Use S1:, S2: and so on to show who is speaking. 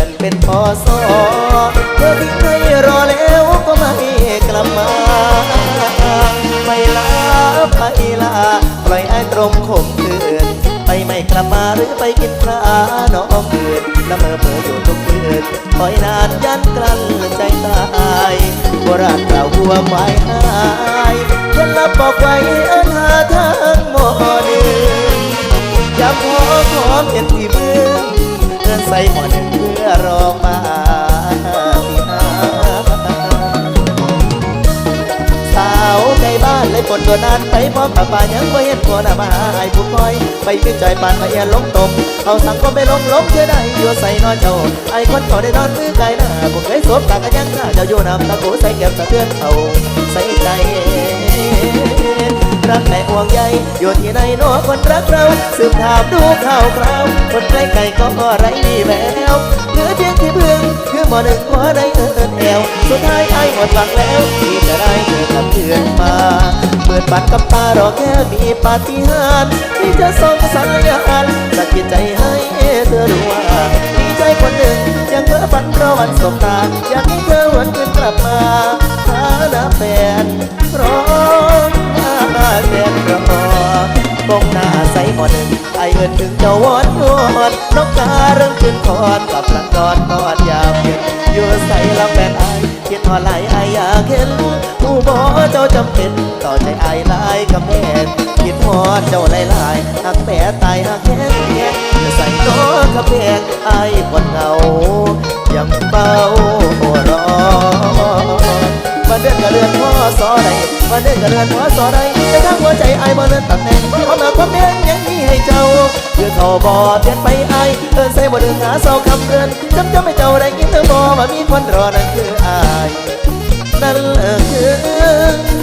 S1: อนเป็นพอสอเธอทิ้งให้รอแล้วก็ไม่กลับมาไปลาไปลาปล่อยไอ้ตรงข่มเตือนไปไม่กลับมาหรือไปกินปลาน้องเกิดนละเมอเบื่ออยู่ทุกคืนคอยนานยันกลั้นใจตายโบราณกล่าวหัวไว้หายยันลับบอกไว้อันหาทางมอหนึ่งอยากขอขอเป็นที่เมือเกินใส่หมอหนึ่ง รอมาที่หาสาวในบ้านเลยคนตัวนั้นไปพร้อมป่าป่ายังบ่เห็นคนมาให้ผู้คอย ไปเป็นใจปานมาเอียนล้มตมเอาสังก็ไม่ล้มล้มเชื่อได้อยู่ใส่นอนเจ้าไอ้คนเขาได้นอนมือไกลหน้าบ่เคยสบตากันยังหน้าเจ้าอยู่นำตะโกใส่แก้มสะเทือนเอาใส่ใจรักแต่ห่วงใยอยู่ที่ไหนเนอคนรักเรา สืบถามดูข่าวคราว คนใกล้ไกลก็ไรมีแวว งคือหมอหนึ่งหัวได้เอินแอวสุดท้ายไอ้หมดหวังแล้วที่จะได้เจอกับเพื่อนมา เปิดปัดกับตารอแค่มีปาฏิหาริย์ที่จะส่งสัญญาณสักกิจใจให้เธอรู้ว่ามีใจคนหนึ่งยังเพ้อฝันรอวันสบตาอยาก นึ่งไอเอินถึงเจ้าวอนวอนนกกาเริ่มขึ้นคอนกับหลังกอนกอดยามเย็นอยู่ใส่ลำแฟนไอคิดหอไหลไออยากเห็นผู้บอเจ้าจำเป็นต่อใจไอหลายกับแม่คิดหอดเจ้าหลายหลายหักแปรตายหักแค่แค่จะใส่โต๊ะกับแพงไอคนเหงายังเบา สอใดมาเดินกระเดินหัวสอใดแต่ทั้งหัวใจไอ้ายบ่เลื่อนตัดแน่งเพราะมาความเดงยังมีให้เจ้าคือเขาบ่เปลี่ยนไปไอ้เอินใส่บ่ดึงหาเสาคำเดือนจำจำให้เจ้าได้ยินเธอบ่ว่ามีคนรอนั่นคือไอ้นั่นคือ